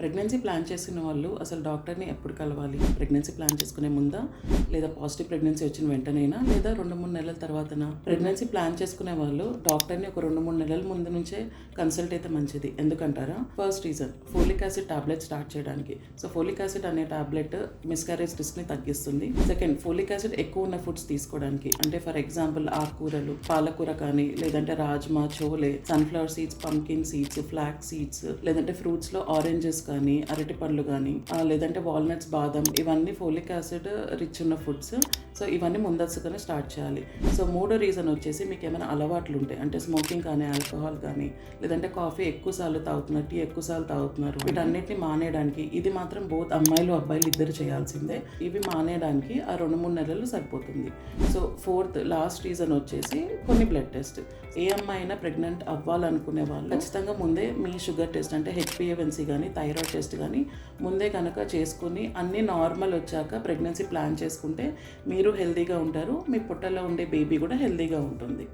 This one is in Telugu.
ప్రెగ్నెన్సీ ప్లాన్ చేసిన వాళ్ళు అసలు డాక్టర్ని ఎప్పుడు కలవాలి? ప్రెగ్నెన్సీ ప్లాన్ చేసుకునే ముందా? లేదా పాజిటివ్ ప్రెగ్నెన్సీ వచ్చిన వెంటనేనా? లేదా రెండు మూడు నెలల తర్వాతనా? ప్రెగ్నెన్సీ ప్లాన్ చేసుకునే వాళ్ళు డాక్టర్ని ఒక రెండు మూడు నెలల ముందు నుంచే కన్సల్ట్ అయితే మంచిది. ఎందుకంటారా? First reason folic acid tablet start చేయడానికి. సో ఫోలిక్ యాసిడ్ అనే టాబ్లెట్ మిస్కారేజ్ రిస్క్ని తగ్గిస్తుంది. సెకండ్ ఫోలిక్ యాసిడ్ ఎక్కువ ఉన్న ఫుడ్స్ తీసుకోవడానికి. అంటే ఫర్ ఎగ్జాంపుల్ ఆకుకూరలు పాలకూర కానీ లేదంటే rajma chole sunflower seeds pumpkin seeds flax seeds లేదంటే ఫ్రూట్స్లో ఆరెంజెస్ కానీ అరటి పండ్లు కానీ లేదంటే వాల్నట్స్ బాదం ఇవన్నీ ఫోలిక్ యాసిడ్ రిచ్ ఉన్న ఫుడ్స్ సో ఇవన్నీ ముందస్తుగానే స్టార్ట్ చేయాలి. సో మూడో రీజన్ వచ్చేసి మీకు ఏమైనా అలవాట్లు ఉంటాయి అంటే స్మోకింగ్ కానీ ఆల్కహాల్ కానీ లేదంటే కాఫీ ఎక్కువ సార్లు తాగుతున్నారు టీ ఎక్కువసార్లు తాగుతున్నారు వీటన్నిటిని మానేయడానికి ఇది మాత్రం బోత్ అమ్మాయిలు అబ్బాయిలు ఇద్దరు చేయాల్సిందే. ఇవి మానేయడానికి ఆ రెండు మూడు నెలలు సరిపోతుంది. సో ఫోర్త్ లాస్ట్ రీజన్ వచ్చేసి కొన్ని బ్లడ్ టెస్ట్ ఏ అమ్మాయి అయినా ప్రెగ్నెంట్ అవ్వాలనుకునే వాళ్ళు ఖచ్చితంగా ముందే మీ షుగర్ టెస్ట్ అంటే హెచ్పిఏవన్సీ కానీ థైరాయిడ్ టెస్ట్ కానీ ముందే కనుక చేసుకుని అన్నీ నార్మల్ వచ్చాక ప్రెగ్నెన్సీ ప్లాన్ చేసుకుంటే మీరు హెల్తీగా ఉంటారు మీ పుట్టలో ఉండే బేబీ కూడా హెల్తీగా ఉంటుంది.